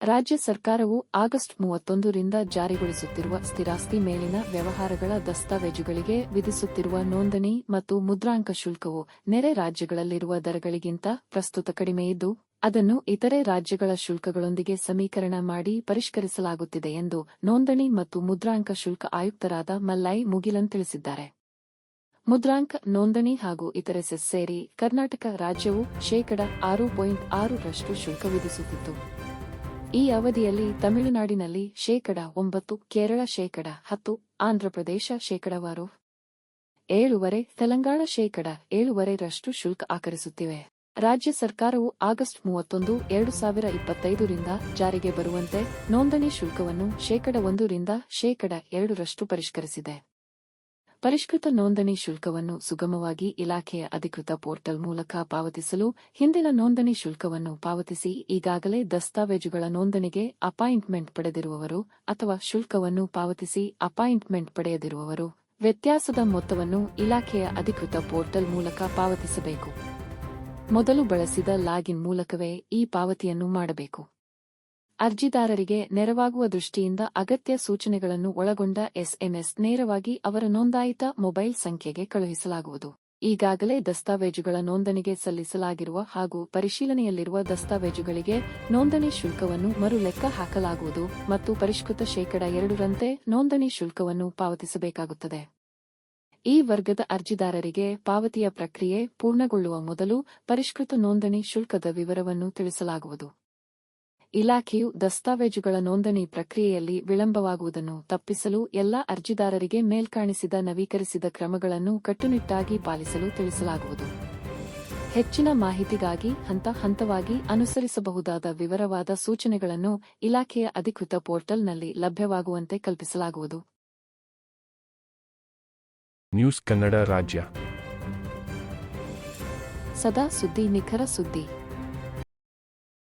ರಾಜ್ಯ ಸರ್ಕಾರವು ಆಗಸ್ಟ್ ಮೂವತ್ತೊಂದರಿಂದ ಜಾರಿಗೊಳಿಸುತ್ತಿರುವ ಸ್ಥಿರಾಸ್ತಿ ಮೇಲಿನ ವ್ಯವಹಾರಗಳ ದಸ್ತಾವೇಜುಗಳಿಗೆ ವಿಧಿಸುತ್ತಿರುವ ನೋಂದಣಿ ಮತ್ತು ಮುದ್ರಾಂಕ ಶುಲ್ಕವು ನೆರೆ ರಾಜ್ಯಗಳಲ್ಲಿರುವ ದರಗಳಿಗಿಂತ ಪ್ರಸ್ತುತ ಕಡಿಮೆಯಿದ್ದು ಅದನ್ನು ಇತರೆ ರಾಜ್ಯಗಳ ಶುಲ್ಕಗಳೊಂದಿಗೆ ಸಮೀಕರಣ ಮಾಡಿ ಪರಿಷ್ಕರಿಸಲಾಗುತ್ತಿದೆ ಎಂದು ನೋಂದಣಿ ಮತ್ತು ಮುದ್ರಾಂಕ ಶುಲ್ಕ ಆಯುಕ್ತರಾದ ಮಲ್ಲೈ ಮುಗಿಲನ್ ತಿಳಿಸಿದ್ದಾರೆ. ಮುದ್ರಾಂಕ, ನೋಂದಣಿ ಹಾಗೂ ಇತರೆ ಸೆಸ್ ಸೇರಿ ಕರ್ನಾಟಕ ರಾಜ್ಯವು ಶೇಕಡ ಆರು ಪಾಯಿಂಟ್ ಆರರಷ್ಟು ಶುಲ್ಕ ವಿಧಿಸುತ್ತಿತ್ತು. ಈ ಅವಧಿಯಲ್ಲಿ ತಮಿಳುನಾಡಿನಲ್ಲಿ ಶೇಕಡ ಒಂಬತ್ತು, ಕೇರಳ ಶೇಕಡ ಹತ್ತು, ಆಂಧ್ರಪ್ರದೇಶ ಶೇಕಡವಾರು, ಏಳುವರೆ, ತೆಲಂಗಾಣ ಶೇಕಡ ಏಳುವರೆರಷ್ಟು ಶುಲ್ಕ ಆಕರಿಸುತ್ತಿವೆ. ರಾಜ್ಯ ಸರ್ಕಾರವು ಆಗಸ್ಟ್ ಮೂವತ್ತೊಂದು, ಎರಡು ಸಾವಿರ ಇಪ್ಪತ್ತೈದರಿಂದ ಜಾರಿಗೆ ಬರುವಂತೆ ನೋಂದಣಿ ಶುಲ್ಕವನ್ನು ಶೇಕಡ ಒಂದರಿಂದ ಶೇಕಡ ಎರಡರಷ್ಟು ಪರಿಷ್ಕರಿಸಿದೆ. ಪರಿಷ್ಕೃತ ನೋಂದಣಿ ಶುಲ್ಕವನ್ನು ಸುಗಮವಾಗಿ ಇಲಾಖೆಯ ಅಧಿಕೃತ ಪೋರ್ಟಲ್ ಮೂಲಕ ಪಾವತಿಸಲು ಹಿಂದಿನ ನೋಂದಣಿ ಶುಲ್ಕವನ್ನು ಪಾವತಿಸಿ ಈಗಾಗಲೇ ದಸ್ತಾವೇಜುಗಳ ನೋಂದಣಿಗೆ ಅಪಾಯಿಂಟ್ಮೆಂಟ್ ಪಡೆದಿರುವವರು ಅಥವಾ ಶುಲ್ಕವನ್ನು ಪಾವತಿಸಿ ಅಪಾಯಿಂಟ್ಮೆಂಟ್ ಪಡೆಯದಿರುವವರು ವ್ಯತ್ಯಾಸದ ಮೊತ್ತವನ್ನು ಇಲಾಖೆಯ ಅಧಿಕೃತ ಪೋರ್ಟಲ್ ಮೂಲಕ ಪಾವತಿಸಬೇಕು. ಮೊದಲು ಬಳಸಿದ ಲಾಗಿನ್ ಮೂಲಕವೇ ಈ ಪಾವತಿಯನ್ನು ಮಾಡಬೇಕು. ಅರ್ಜಿದಾರರಿಗೆ ನೆರವಾಗುವ ದೃಷ್ಟಿಯಿಂದ ಅಗತ್ಯ ಸೂಚನೆಗಳನ್ನು ಒಳಗೊಂಡ ಎಸ್ಎಂಎಸ್ ನೇರವಾಗಿ ಅವರ ನೋಂದಾಯಿತ ಮೊಬೈಲ್ ಸಂಖ್ಯೆಗೆ ಕಳುಹಿಸಲಾಗುವುದು. ಈಗಾಗಲೇ ದಸ್ತಾವೇಜುಗಳ ನೋಂದಣಿಗೆ ಸಲ್ಲಿಸಲಾಗಿರುವ ಹಾಗೂ ಪರಿಶೀಲನೆಯಲ್ಲಿರುವ ದಸ್ತಾವೇಜುಗಳಿಗೆ ನೋಂದಣಿ ಶುಲ್ಕವನ್ನು ಮರು ಲೆಕ್ಕ ಹಾಕಲಾಗುವುದು ಮತ್ತು ಪರಿಷ್ಕೃತ ಶೇಕಡ ಎರಡರಂತೆ ನೋಂದಣಿ ಶುಲ್ಕವನ್ನು ಪಾವತಿಸಬೇಕಾಗುತ್ತದೆ. ಈ ವರ್ಗದ ಅರ್ಜಿದಾರರಿಗೆ ಪಾವತಿಯ ಪ್ರಕ್ರಿಯೆ ಪೂರ್ಣಗೊಳ್ಳುವ ಮೊದಲು ಪರಿಷ್ಕೃತ ನೋಂದಣಿ ಶುಲ್ಕದ ವಿವರವನ್ನು ತಿಳಿಸಲಾಗುವುದು. ಇಲಾಖೆಯು ದಸ್ತಾವೇಜುಗಳ ನೋಂದಣಿ ಪ್ರಕ್ರಿಯೆಯಲ್ಲಿ ವಿಳಂಬವಾಗುವುದನ್ನು ತಪ್ಪಿಸಲು ಎಲ್ಲಾ ಅರ್ಜಿದಾರರಿಗೆ ಮೇಲ್ಕಾಣಿಸಿದ ನವೀಕರಿಸಿದ ಕ್ರಮಗಳನ್ನು ಕಟ್ಟುನಿಟ್ಟಾಗಿ ಪಾಲಿಸಲು ತಿಳಿಸಲಾಗುವುದು. ಹೆಚ್ಚಿನ ಮಾಹಿತಿಗಾಗಿ ಹಂತ ಹಂತವಾಗಿ ಅನುಸರಿಸಬಹುದಾದ ವಿವರವಾದ ಸೂಚನೆಗಳನ್ನು ಇಲಾಖೆಯ ಅಧಿಕೃತ ಪೋರ್ಟಲ್ನಲ್ಲಿ ಲಭ್ಯವಾಗುವಂತೆ ಕಲ್ಪಿಸಲಾಗುವುದು. ನ್ಯೂಸ್ ಕನ್ನಡ ರಾಜ್ಯ. ಸದಾ ಸುದ್ದಿ ನಿಖರ ಸುದ್ದಿ.